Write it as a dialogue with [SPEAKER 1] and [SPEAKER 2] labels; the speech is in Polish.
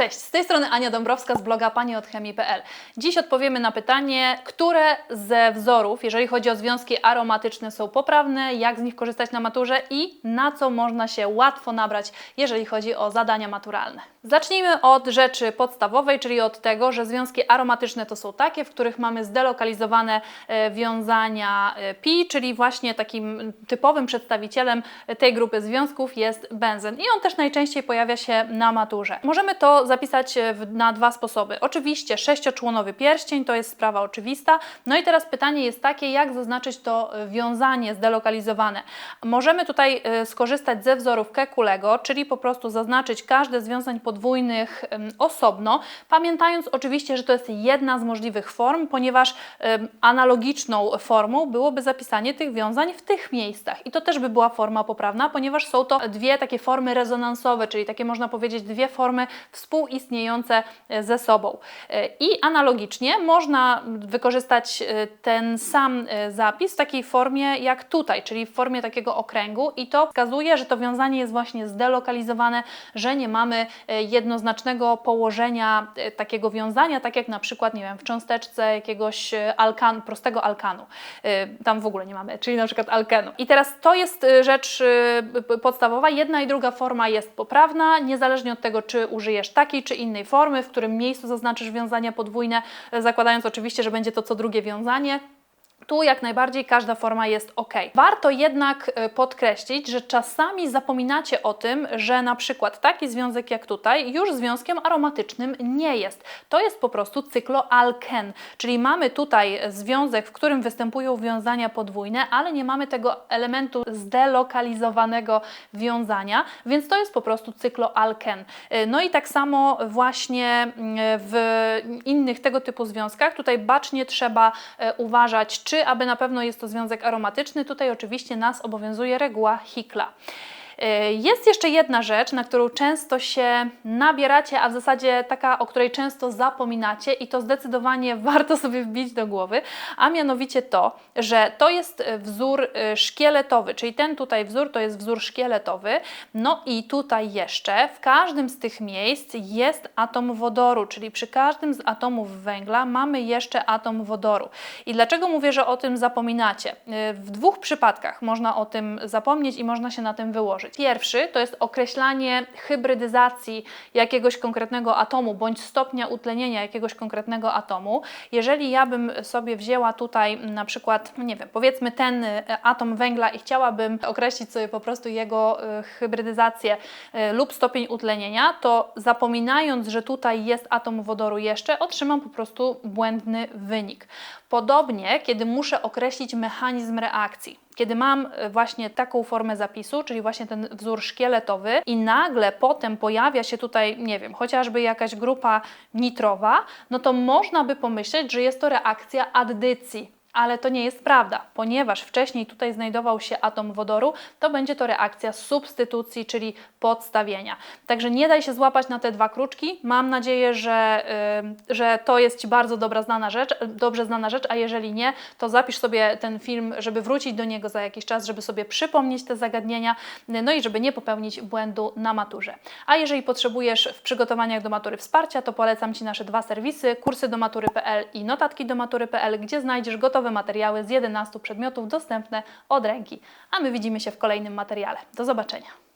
[SPEAKER 1] Cześć, z tej strony Ania Dąbrowska z bloga paniodchemii.pl. Dziś odpowiemy na pytanie, które ze wzorów, jeżeli chodzi o związki aromatyczne, są poprawne, jak z nich korzystać na maturze i na co można się łatwo nabrać, jeżeli chodzi o zadania maturalne. Zacznijmy od rzeczy podstawowej, czyli od tego, że związki aromatyczne to są takie, w których mamy zdelokalizowane e, wiązania e, pi, czyli właśnie takim typowym przedstawicielem tej grupy związków jest benzen i on też najczęściej pojawia się na maturze. Możemy to zapisać e, na dwa sposoby. Oczywiście sześcioczłonowy pierścień to jest sprawa oczywista. No i teraz pytanie jest takie, jak zaznaczyć to wiązanie zdelokalizowane. Możemy tutaj skorzystać ze wzorów Kekulego, czyli po prostu zaznaczyć każde z wiązań podwójnych osobno, pamiętając oczywiście, że to jest jedna z możliwych form, ponieważ analogiczną formą byłoby zapisanie tych wiązań w tych miejscach. I to też by była forma poprawna, ponieważ są to dwie takie formy rezonansowe, czyli takie można powiedzieć dwie formy współistniejące e, ze sobą. E, I analogicznie można wykorzystać e, ten sam zapis w takiej formie jak tutaj, czyli w formie takiego okręgu i to wskazuje, że to wiązanie jest właśnie zdelokalizowane, że nie mamy jednoznacznego położenia e, takiego wiązania, tak jak na przykład, nie wiem, w cząsteczce jakiegoś e, alkanu, prostego alkanu. E, Tam w ogóle nie mamy, czyli na przykład alkenu. I teraz to jest rzecz podstawowa. Jedna i druga forma jest poprawna, niezależnie od tego, czy użyjesz takiej czy innej formy, w którym miejscu zaznaczysz wiązania podwójne, zakładając oczywiście, że będzie to co drugie wiązanie. Tu jak najbardziej każda forma jest ok. Warto jednak e, podkreślić, że czasami zapominacie o tym, że na przykład taki związek jak tutaj już związkiem aromatycznym nie jest. To jest po prostu cykloalken, czyli mamy tutaj związek, w którym występują wiązania podwójne, ale nie mamy tego elementu zdelokalizowanego wiązania, więc to jest po prostu cykloalken. E, No i tak samo właśnie mm, w innych tego typu związkach, tutaj bacznie trzeba uważać, czy aby na pewno jest to związek aromatyczny. Tutaj oczywiście nas obowiązuje reguła Hickla. E, Jest jeszcze jedna rzecz, na którą często się nabieracie, a w zasadzie taka, o której często zapominacie i to zdecydowanie warto sobie wbić do głowy, a mianowicie to, że to jest e, wzór e, szkieletowy, czyli ten tutaj wzór to jest wzór szkieletowy, no i tutaj jeszcze w każdym z tych miejsc jest atom wodoru, czyli przy każdym z atomów węgla mamy jeszcze atom wodoru. I dlaczego mówię, że o tym zapominacie? W dwóch przypadkach można o tym zapomnieć i można się na tym wyłożyć. Pierwszy to jest określanie hybrydyzacji jakiegoś konkretnego atomu bądź stopnia utlenienia jakiegoś konkretnego atomu. Jeżeli ja bym sobie wzięła tutaj na przykład, nie wiem, powiedzmy ten e, atom węgla i chciałabym określić sobie po prostu jego e, hybrydyzację e, lub stopień utlenienia, to zapominając, że tutaj jest atom wodoru jeszcze, otrzymam po prostu błędny wynik. Podobnie, kiedy muszę określić mechanizm reakcji. Kiedy mam e, właśnie taką formę zapisu, czyli właśnie ten wzór szkieletowy i nagle potem pojawia się tutaj, nie wiem, chociażby jakaś grupa nitrowa, no to można by pomyśleć, że jest to reakcja addycji. Ale to nie jest prawda, ponieważ wcześniej tutaj znajdował się atom wodoru, to będzie to reakcja substytucji, czyli podstawienia. Także nie daj się złapać na te dwa kruczki. Mam nadzieję, że, y, że to jest Ci bardzo dobra znana rzecz, dobrze znana rzecz, a jeżeli nie, to zapisz sobie ten film, żeby wrócić do niego za jakiś czas, żeby sobie przypomnieć te zagadnienia, no i żeby nie popełnić błędu na maturze. A jeżeli potrzebujesz w przygotowaniach do matury wsparcia, to polecam Ci nasze dwa serwisy, kursy do matury.pl i notatki do matury.pl, gdzie znajdziesz gotowe materiały z 11 przedmiotów dostępne od ręki. A my widzimy się w kolejnym materiale. Do zobaczenia.